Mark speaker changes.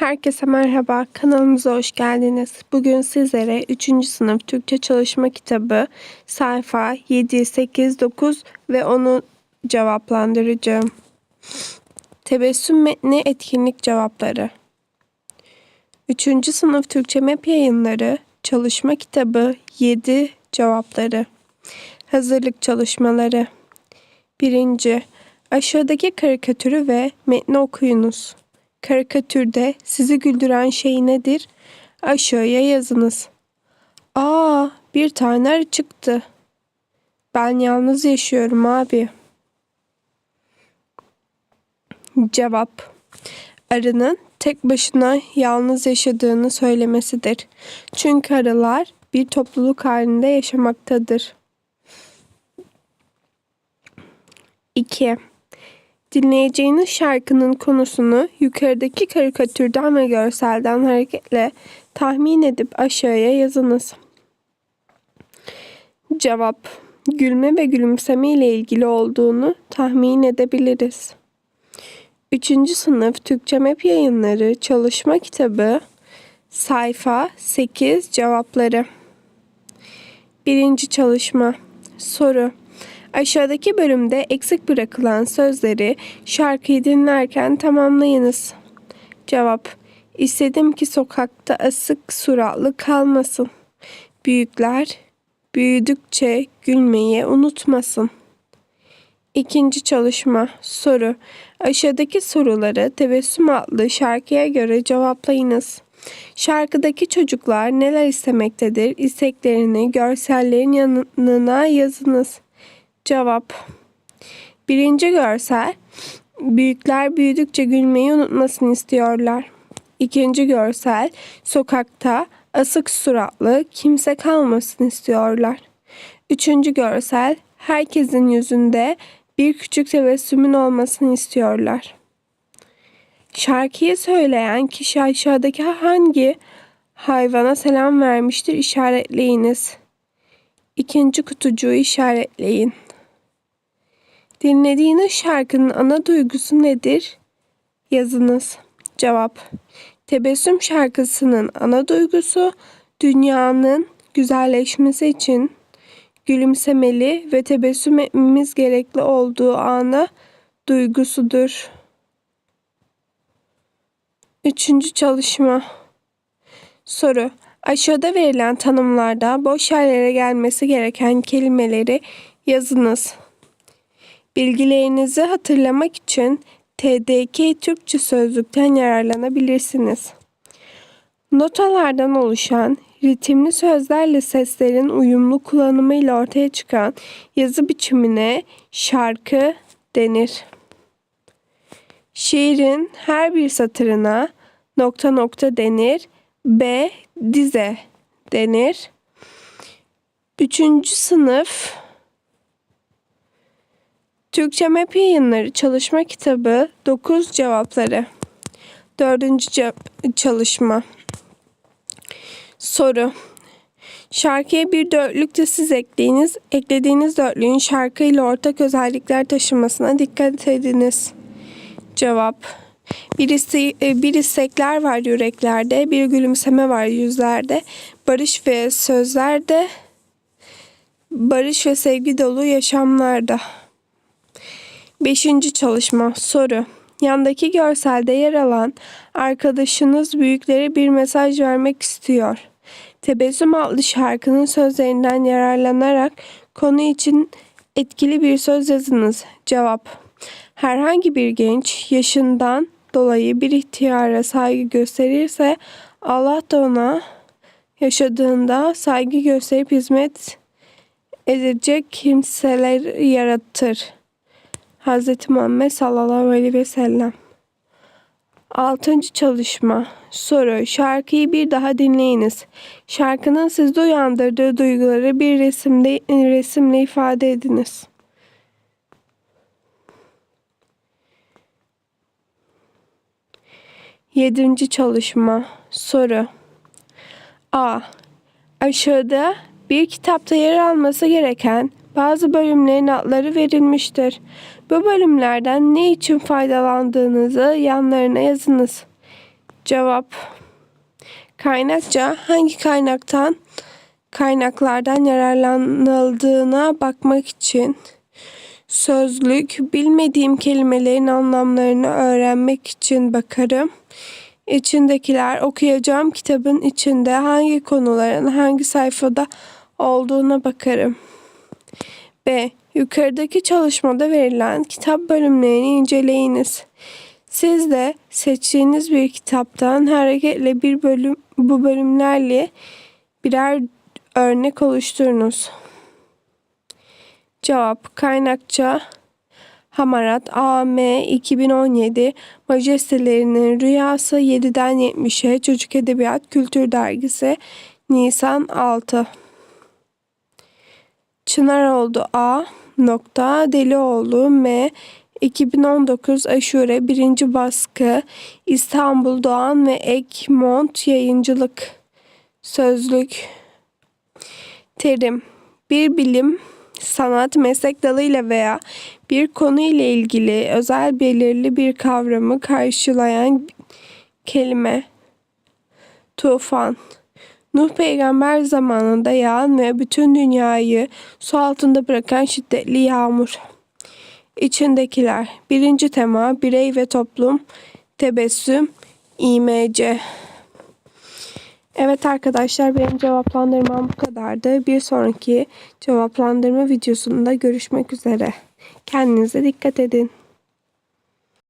Speaker 1: Herkese merhaba, kanalımıza hoş geldiniz. Bugün sizlere 3. sınıf Türkçe çalışma kitabı sayfa 7, 8, 9 ve onu cevaplandıracağım. Tebessüm metni etkinlik cevapları. 3. sınıf Türkçe MEP yayınları çalışma kitabı 7 cevapları. Hazırlık çalışmaları. 1. Aşağıdaki karikatürü ve metni okuyunuz. Karikatürde sizi güldüren şey nedir? Aşağıya yazınız. Aa, bir tane çıktı. Ben yalnız yaşıyorum abi. Cevap. Arının tek başına yalnız yaşadığını söylemesidir. Çünkü arılar bir topluluk halinde yaşamaktadır. 2. Dinleyeceğiniz şarkının konusunu yukarıdaki karikatürden ve görselden hareketle tahmin edip aşağıya yazınız. Cevap Gülme ve gülümseme ile ilgili olduğunu tahmin edebiliriz. 3. sınıf Türkçe MEP yayınları çalışma kitabı sayfa 8 cevapları. 1. çalışma Soru Aşağıdaki bölümde eksik bırakılan sözleri şarkıyı dinlerken tamamlayınız. Cevap İstedim ki sokakta asık suratlı kalmasın. Büyükler büyüdükçe gülmeyi unutmasın. İkinci çalışma soru. Aşağıdaki soruları Tebessüm adlı şarkıya göre cevaplayınız. Şarkıdaki çocuklar neler istemektedir? İsteklerini görsellerin yanına yazınız. Cevap Birinci görsel Büyükler büyüdükçe gülmeyi unutmasını istiyorlar. İkinci görsel Sokakta asık suratlı kimse kalmasın istiyorlar. Üçüncü görsel Herkesin yüzünde bir küçük tebessümün olmasını istiyorlar. Şarkıyı söyleyen kişi aşağıdaki hangi hayvana selam vermiştir işaretleyiniz. İkinci kutucuğu işaretleyin. Dinlediğiniz şarkının ana duygusu nedir? Yazınız. Cevap. Tebessüm şarkısının ana duygusu dünyanın güzelleşmesi için gülümsemeli ve tebessüm etmemiz gerekli olduğu ana duygusudur. Üçüncü çalışma. Soru. Aşağıda verilen tanımlarda boş yerlere gelmesi gereken kelimeleri yazınız. Bilgilerinizi hatırlamak için TDK Türkçe Sözlük'ten yararlanabilirsiniz. Notalardan oluşan ritimli sözlerle seslerin uyumlu kullanımıyla ortaya çıkan yazı biçimine şarkı denir. Şiirin her bir satırına nokta nokta denir. B dize denir. Üçüncü sınıf Türkçe MEP yayınları çalışma kitabı 9 cevapları. Dördüncü ce çalışma. Soru. Şarkıya bir dörtlük de siz ekleyiniz. Eklediğiniz dörtlüğün şarkı ile ortak özellikler taşımasına dikkat ediniz. Cevap. Bir, iste bir istekler var yüreklerde, bir gülümseme var yüzlerde, barış ve sözlerde, barış ve sevgi dolu yaşamlarda. Beşinci çalışma soru. Yandaki görselde yer alan arkadaşınız büyüklere bir mesaj vermek istiyor. Tebessüm adlı şarkının sözlerinden yararlanarak konu için etkili bir söz yazınız. Cevap. Herhangi bir genç yaşından dolayı bir ihtiyara saygı gösterirse Allah da ona yaşadığında saygı gösterip hizmet edecek kimseler yaratır. Hz. Muhammed sallallahu aleyhi ve sellem. Altıncı çalışma. Soru. Şarkıyı bir daha dinleyiniz. Şarkının sizde uyandırdığı duyguları bir resimde, resimle ifade ediniz. Yedinci çalışma. Soru. A. Aşağıda bir kitapta yer alması gereken bazı bölümlerin adları verilmiştir. Bu bölümlerden ne için faydalandığınızı yanlarına yazınız. Cevap Kaynakça hangi kaynaktan kaynaklardan yararlanıldığına bakmak için sözlük bilmediğim kelimelerin anlamlarını öğrenmek için bakarım. İçindekiler okuyacağım kitabın içinde hangi konuların hangi sayfada olduğuna bakarım. Yukarıdaki çalışmada verilen kitap bölümlerini inceleyiniz. Siz de seçtiğiniz bir kitaptan hareketle bir bölüm bu bölümlerle birer örnek oluşturunuz. Cevap kaynakça Hamarat AM 2017 Majestelerinin Rüyası 7'den 70'e Çocuk Edebiyat Kültür Dergisi Nisan 6 Çınaroğlu A. Nokta Delioğlu M. 2019 Aşure 1. baskı İstanbul Doğan ve Egmont Yayıncılık Sözlük Terim Bir bilim, sanat, meslek dalıyla veya bir konu ile ilgili özel belirli bir kavramı karşılayan kelime. Tufan Nuh peygamber zamanında yağan ve bütün dünyayı su altında bırakan şiddetli yağmur. İçindekiler. Birinci tema birey ve toplum. Tebessüm. İMC. Evet arkadaşlar benim cevaplandırmam bu kadardı. Bir sonraki cevaplandırma videosunda görüşmek üzere. Kendinize dikkat edin.